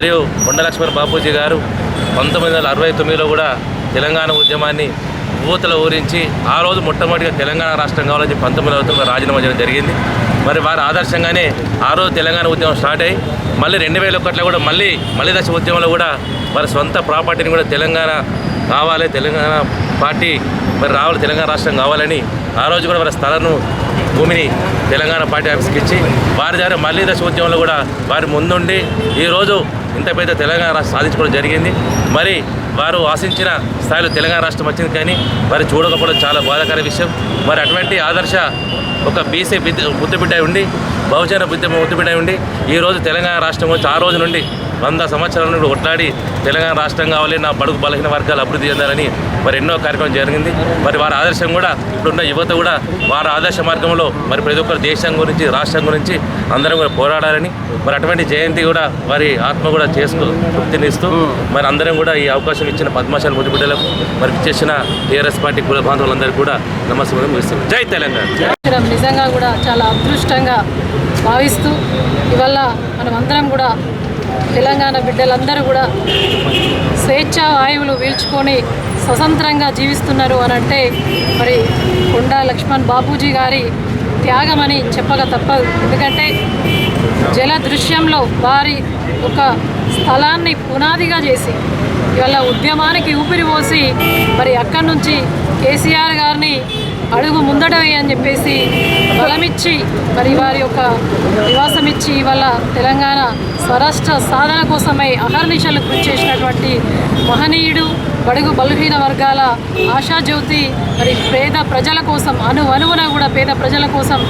మరియు కొండలక్ష్మణ్ బాపూజీ గారు పంతొమ్మిది వందల అరవై తొమ్మిదిలో కూడా తెలంగాణ ఉద్యమాన్ని ఊతల ఊరించి ఆ రోజు మొట్టమొదటిగా తెలంగాణ రాష్ట్రం కావాలని చెప్పి పంతొమ్మిది వందల తొమ్మిది రాజీనామా చేయడం జరిగింది. మరి వారి ఆదర్శంగానే ఆ రోజు తెలంగాణ ఉద్యమం స్టార్ట్ అయ్యి మళ్ళీ రెండు వేల ఒకటిలో కూడా మళ్ళీ మళ్ళీ దశ ఉద్యమంలో కూడా వారి సొంత ప్రాపర్టీని కూడా తెలంగాణ కావాలి తెలంగాణ పార్టీ మరి రావాలి తెలంగాణ రాష్ట్రం కావాలని ఆ రోజు కూడా వారి స్థలను భూమిని తెలంగాణ పార్టీ ఆఫీస్కి ఇచ్చి వారి ద్వారా మళ్ళీ దశ ఉద్యమంలో కూడా వారి ముందుండి ఈరోజు ఇంత పెద్ద తెలంగాణ రాష్ట్రం సాధించుకోవడం జరిగింది. మరి వారు ఆశించిన స్థాయిలో తెలంగాణ రాష్ట్రం వచ్చింది కానీ మరి చూడకపోవడం చాలా బాధాకర విషయం. మరి అటువంటి ఆదర్శ ఒక బీసీ బుద్ధి బుద్ధిబిడ్డ ఉండి బహుజన బుద్ధి బుద్ధిబిడ్డ ఉండి ఈరోజు తెలంగాణ రాష్ట్రం వచ్చి ఆ రోజు నుండి వంద సంవత్సరాల నుండి కొట్లాడి తెలంగాణ రాష్ట్రం కావాలి నా బడుగు బలహీన వర్గాలు అభివృద్ధి చెందాలని మరి ఎన్నో కార్యక్రమం జరిగింది. మరి వారి ఆదర్శం కూడా ఇప్పుడున్న యువత కూడా వారి ఆదర్శ మార్గంలో మరి ప్రతి ఒక్కరు దేశం గురించి రాష్ట్రం గురించి అందరం కూడా పోరాడాలని మరి అటువంటి జయంతి కూడా వారి ఆత్మ కూడా చేసుకో తృప్తినిస్తూ మరి అందరం కూడా ఈ అవకాశం ఇచ్చిన పద్మశాల ముద్దుబిడ్డలకు మరి ఇచ్చేసిన టీఆర్ఎస్ పార్టీ కుల బాంధవులందరికీ కూడా నమస్కారం ముగిస్తున్నాం జై తెలంగాణ! నిజంగా కూడా చాలా అదృష్టంగా భావిస్తూ ఇవల్ల మనం అందరం కూడా తెలంగాణ బిడ్డలందరూ కూడా స్వేచ్ఛ వాయువులు పీల్చుకొని స్వతంత్రంగా జీవిస్తున్నారు అని అంటే మరి కొండా లక్ష్మణ్ బాపూజీ గారి త్యాగమని చెప్పక తప్పదు. ఎందుకంటే జల దృశ్యంలో వారి ఒక స్థలాన్ని పునాదిగా చేసి ఇవాళ ఉద్యమానికి ఊపిరి పోసి మరి అక్కడి నుంచి కేసీఆర్ గారిని అడుగు ముందట అని చెప్పేసి బలమిచ్చి మరి వారి యొక్క నివాసం ఇచ్చి ఇవాళ తెలంగాణ స్వరాష్ట్ర సాధన కోసమై అహర్నిశలు కృషి చేసినటువంటి మహనీయుడు బడుగు బలహీన వర్గాల ఆశాజ్యోతి మరి పేద ప్రజల కోసం అను అనువున కూడా పేద ప్రజల కోసం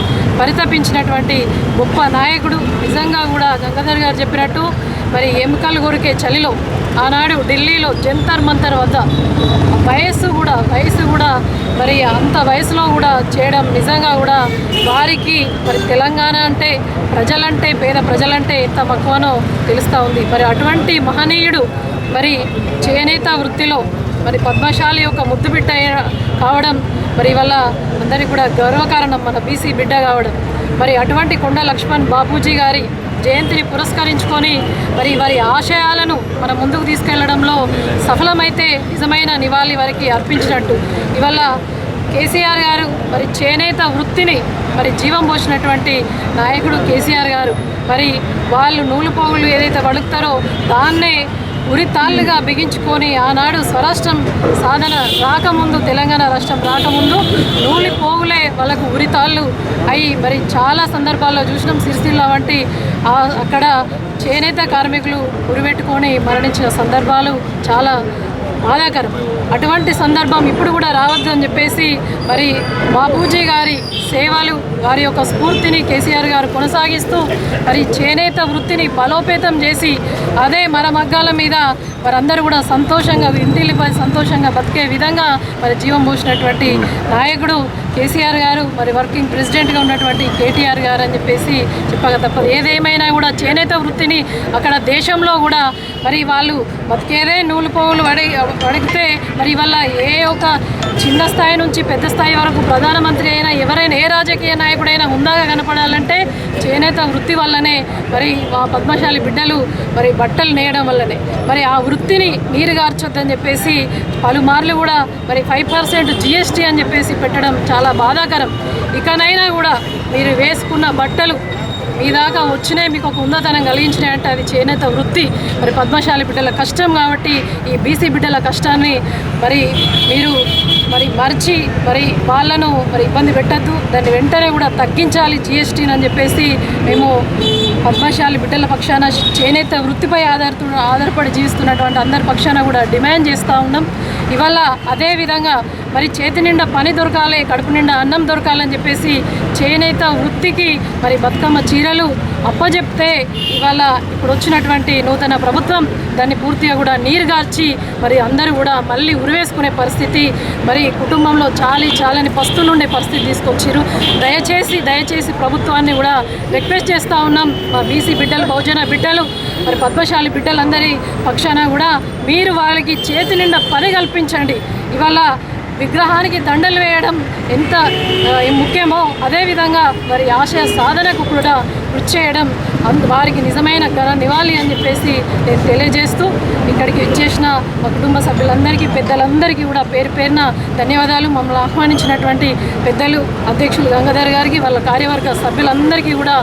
పరితపించినటువంటి గొప్ప నాయకుడు. నిజంగా కూడా గంగాధర్ గారు చెప్పినట్టు మరి ఎముకలు కొరికే చలిలో ఆనాడు ఢిల్లీలో జంతర్ మంతర్ వద్ద వయస్సు వయసు కూడా మరి అంత వయసులో కూడా చేయడం నిజంగా కూడా వారికి మరి తెలంగాణ అంటే ప్రజలంటే పేద ప్రజలంటే ఎంత మక్కువనో తెలుస్తూ ఉంది. మరి అటువంటి మహనీయుడు మరి చేనేత వృత్తిలో మరి పద్మశాలి యొక్క ముద్దు బిడ్డ కావడం మరి వల్ల అందరికీ కూడా గర్వకారణం మన బీసీ బిడ్డ కావడం. మరి అటువంటి కొండ లక్ష్మణ్ బాపూజీ గారి జయంతిని పురస్కరించుకొని మరి వారి ఆశయాలను మన ముందుకు తీసుకెళ్ళడంలో సఫలమైతే నిజమైన నివాళి వారికి అర్పించినట్టు. ఇవల్ల కేసీఆర్ గారు మరి చేనేత వృత్తిని మరి జీవం పోసినటువంటి నాయకుడు కేసీఆర్ గారు. మరి వాళ్ళు నూలు పోగులు ఏదైతే వడుకుతారో దాన్నే ఉరితాళ్ళుగా బిగించుకొని ఆనాడు స్వరాష్ట్రం సాధన రాకముందు తెలంగాణ రాష్ట్రం రాకముందు నూలి పోగులే వాళ్ళకు ఉరితాళ్ళు అయి మరి చాలా సందర్భాల్లో చూసినాం. సిరిసిల్ల వంటి అక్కడ చేనేత కార్మికులు ఉరిపెట్టుకొని మరణించిన సందర్భాలు చాలా బాధాకరం అటువంటి సందర్భం ఇప్పుడు కూడా రావద్దు అని చెప్పేసి మరి బాపూజీ గారి సేవలు వారి యొక్క స్ఫూర్తిని కేసీఆర్ గారు కొనసాగిస్తూ మరి చేనేత వృత్తిని బలోపేతం చేసి అదే మరమగ్గాల మీద వారందరూ కూడా సంతోషంగా ఇంటిల్లిపై సంతోషంగా బతికే విధంగా మరి జీవం పోసినటువంటి నాయకుడు కేసీఆర్ గారు మరి వర్కింగ్ ప్రెసిడెంట్గా ఉన్నటువంటి కేటీఆర్ గారు అని చెప్పేసి చెప్పక తప్పదు. ఏదేమైనా కూడా చేనేత వృత్తిని అక్కడ దేశంలో కూడా మరి వాళ్ళు బతికేదే నూలు పోవులు వడి అడిగితే మరి వల్ల ఏ ఒక చిన్న స్థాయి నుంచి పెద్ద స్థాయి వరకు ప్రధానమంత్రి అయినా ఎవరైనా ఏ రాజకీయ నాయకుడైనా ఉందాగా కనపడాలంటే చేనేత వృత్తి వల్లనే మరి మా పద్మశాలి బిడ్డలు మరి బట్టలు నేయడం వల్లనే. మరి ఆ వృత్తిని నీరుగార్చొద్దని చెప్పేసి పలుమార్లు కూడా మరి ఫైవ్ పర్సెంట్ జిఎస్టీ అని చెప్పేసి పెట్టడం చాలా బాధాకరం. ఇకనైనా కూడా మీరు వేసుకున్న బట్టలు మీ దాకా వచ్చినాయి మీకు ఒక ఉన్నతనం కలిగించినాయి అంటే అది చేనేత వృత్తి. మరి పద్మశాలి బిడ్డల కష్టం కాబట్టి ఈ బీసీ బిడ్డల కష్టాన్ని మరి మీరు మరి మర్చి మరి వాళ్ళను మరి ఇబ్బంది పెట్టద్దు. దాన్ని వెంటనే కూడా తగ్గించాలి జిఎస్టీని అని చెప్పేసి మేము పద్మశాలి బిడ్డల పక్షాన చేనేత వృత్తిపై ఆధారత ఆధారపడి జీవిస్తున్నటువంటి అందరి పక్షాన కూడా డిమాండ్ చేస్తూ ఉన్నాం. ఇవాళ అదేవిధంగా మరి చేతి నిండా పని దొరకాలి కడుపు నిండా అన్నం దొరకాలని చెప్పేసి చేనేత వృత్తికి మరి బతుకమ్మ చీరలు అప్పజెప్తే ఇవాళ ఇప్పుడు వచ్చినటువంటి నూతన ప్రభుత్వం దాన్ని పూర్తిగా కూడా నీరుగార్చి మరి అందరూ కూడా మళ్ళీ ఉరివేసుకునే పరిస్థితి మరి కుటుంబంలో చాలి చాలని పస్తులు ఉండే పరిస్థితి తీసుకొచ్చారు దయచేసి దయచేసి ప్రభుత్వాన్ని కూడా రిక్వెస్ట్ చేస్తూ ఉన్నాం. మా బీసీ బిడ్డలు బహుజన బిడ్డలు మరి పద్మశాలి బిడ్డలందరి పక్షాన కూడా మీరు వాళ్ళకి చేతి నిండా పని కల్పించండి. ఇవాళ విగ్రహానికి దండలు వేయడం ఎంత ముఖ్యమో అదేవిధంగా మరి ఆశయ సాధనకు కూడా కృషి చేయడం అందు వారికి నిజమైన ఘన నివాళి అని చెప్పేసి నేను తెలియజేస్తూ ఇక్కడికి ఇచ్చేసిన మా కుటుంబ సభ్యులందరికీ పెద్దలందరికీ కూడా పేరు పేరున ధన్యవాదాలు. మమ్మల్ని ఆహ్వానించినటువంటి పెద్దలు అధ్యక్షులు గంగాధర్ గారికి వాళ్ళ కార్యవర్గ సభ్యులందరికీ కూడా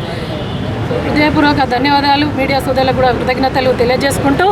హృదయపూర్వక ధన్యవాదాలు. మీడియా సోదరులకు కూడా కృతజ్ఞతలు తెలియజేసుకుంటూ